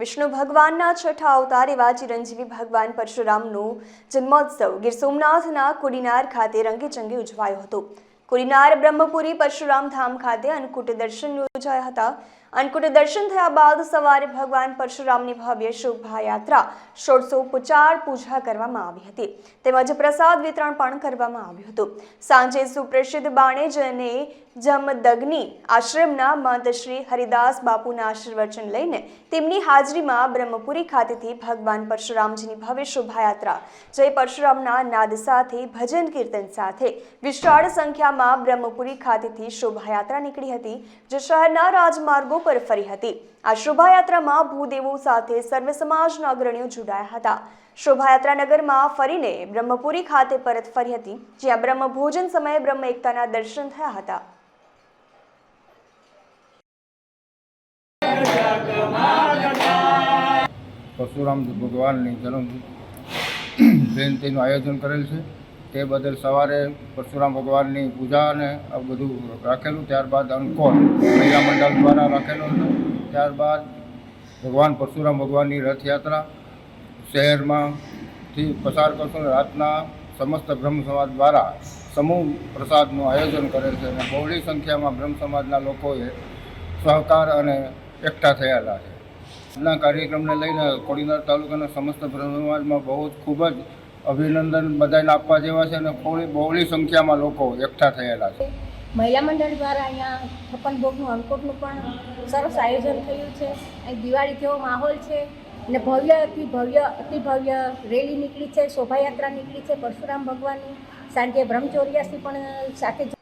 વિષ્ણુ ભગવાનના છઠ્ઠા અવતાર એવા ચિરંજીવી ભગવાન પરશુરામનો જન્મોત્સવ ગીર સોમનાથના કોડીનાર ખાતે રંગેચંગે ઉજવાયો હતો. કોડીનાર, બ્રહ્મપુરી, પરશુરામ ધામ ખાતે અન્નકૂટ દર્શન યોજાયા હતા. અન્નકૂટ દર્શન થયા બાદ સવારે ભગવાન પરશુરામની ભવ્ય શોભાયાત્રા ષોડશોપચાર પૂજા કરવામાં આવી હતી. તેમજ પ્રસાદ વિતરણ પણ કરવામાં આવ્યું હતું. સાંજે સુપ્રસિદ્ધ બાણેજ અને જમદગ્નિ આશ્રમના મહંત શ્રી હરિદાસ બાપુના આશીર્વચન લઈને તેમની હાજરીમાં બ્રહ્મપુરી ખાતેથી ભગવાન પરશુરામજીની ભવ્ય શોભાયાત્રા, જય પરશુરામના નાદ સાથે, ભજન કીર્તન સાથે વિશાળ સંખ્યામાં બ્રહ્મપુરી ખાતેથી શોભાયાત્રા નીકળી હતી, જે શહેરના રાજમાર્ગો પર ફરી હતી. આ શોભાયાત્રામાં ભૂદેવો સાથે સર્વ સમાજના અગ્રણીઓ જોડાયા હતા. શોભાયાત્રા નગરમાં ફરીને બ્રહ્મપુરી ખાતે પરત ફરી હતી, જ્યાં બ્રહ્મભોજન સમયે બ્રહ્મ એકતાના દર્શન થયા હતા. પરશુરામ ભગવાનની જન્મ જયંતિનું આયોજન કરેલ છે. તે બદલ સવારે પરશુરામ ભગવાનની પૂજા અને આ બધું રાખેલું, ત્યારબાદ અંકોર મહિલા મંડળ દ્વારા રાખેલો હતો. ત્યારબાદ ભગવાન પરશુરામ ભગવાનની રથયાત્રા શહેરમાંથી પસાર કરશો રાતના સમસ્ત બ્રહ્મ સમાજ દ્વારા સમૂહ પ્રસાદનું આયોજન કરેલ છે અને બહોળી સંખ્યામાં બ્રહ્મ સમાજના લોકોએ સહકાર અને એકઠા થયેલા છે. આજના કાર્યક્રમને લઈને કોડીનાર તાલુકાના સમસ્ત સમાજમાં બહુ જ ખૂબ જ અભિનંદન બધાને આપવા જેવા છે અને બહોળી બહોળી સંખ્યામાં લોકો એકઠા થયેલા છે. મહિલા મંડળ દ્વારા અહીંયા છપ્પન ભોગનું અંકોટનું પણ સરસ આયોજન થયું છે. અહીં દિવાળી જેવો માહોલ છે અને ભવ્ય અતિ ભવ્ય અતિ ભવ્ય રેલી નીકળી છે, શોભાયાત્રા નીકળી છે પરશુરામ ભગવાનની. સાંજે બ્રહ્મચોર્યાસી પણ સાથે